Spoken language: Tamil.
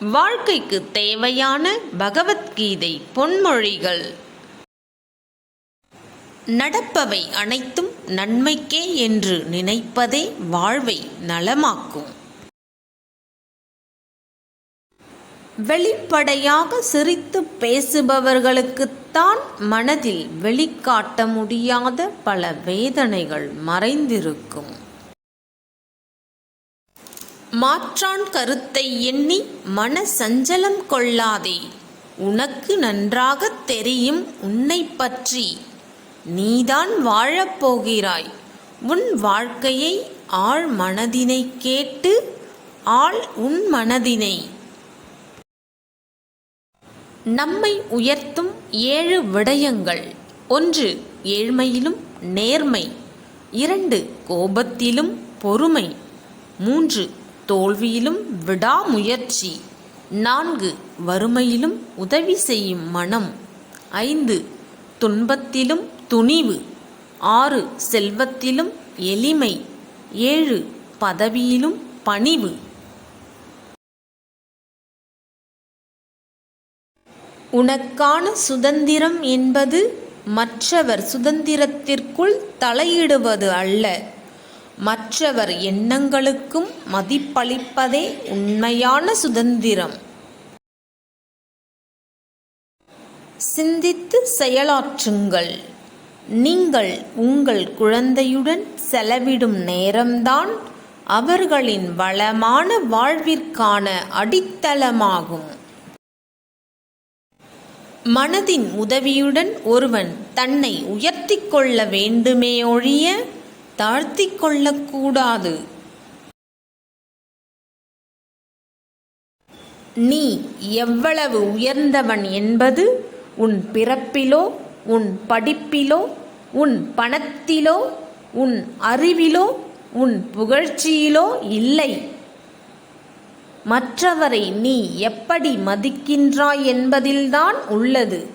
வாழ்க்கைக்கு தேவையான பகவத்கீதை பொன்மொழிகள். நடப்பவை அனைத்தும் நன்மைக்கே என்று நினைப்பதே வாழ்வை நலமாக்கும். வெளிப்படையாக சிரித்து பேசுபவர்களுக்குத்தான் மனதில் வெளிக்காட்ட முடியாத பல வேதனைகள் மறைந்திருக்கும். மாற்றான் கருத்தை எண்ணி மன சஞ்சலம் கொள்ளாதே. உனக்கு நன்றாகத் தெரியும் உன்னை பற்றி. நீதான் வாழப்போகிறாய் உன் வாழ்க்கையை ஆழ் மனதினை கேட்டு ஆள் உன் மனதினை. நம்மை உயர்த்தும் ஏழு விடயங்கள். ஒன்று ஏழ்மையிலும் நேர்மை. இரண்டு கோபத்திலும் பொறுமை. மூன்று தோல்வியிலும் விடாமுயற்சி. நான்கு வறுமையிலும் உதவி செய்யும் மனம். ஐந்து துன்பத்திலும் துணிவு. ஆறு செல்வத்திலும் எளிமை. ஏழு பதவியிலும் பணிவு. உனக்கான சுதந்திரம் என்பது மற்றவர் சுதந்திரத்திற்குள் தலையிடுவது அல்ல. மற்றவர் எண்ணங்களுக்கும் மதிப்பளிப்பதே உண்மையான சுதந்திரம். சிந்தித்து செயலாற்றுங்கள். நீங்கள் உங்கள் குழந்தையுடன் செலவிடும் நேரம்தான் அவர்களின் வளமான வாழ்விற்கான அடித்தளமாகும். மனதின் உதவியுடன் ஒருவன் தன்னை உயர்த்தி கொள்ள வேண்டுமே ஒழிய தாழ்த்தி கொள்ளக்கூடாது நீ எவ்வளவு உயர்ந்தவன் என்பது உன் பிறப்பிலோ உன் படிப்பிலோ உன் பணத்திலோ உன் அறிவிலோ உன் புகழ்ச்சியிலோ இல்லை. மற்றவரை நீ எப்படி மதிக்கின்றாய் என்பதில்தான் உள்ளது.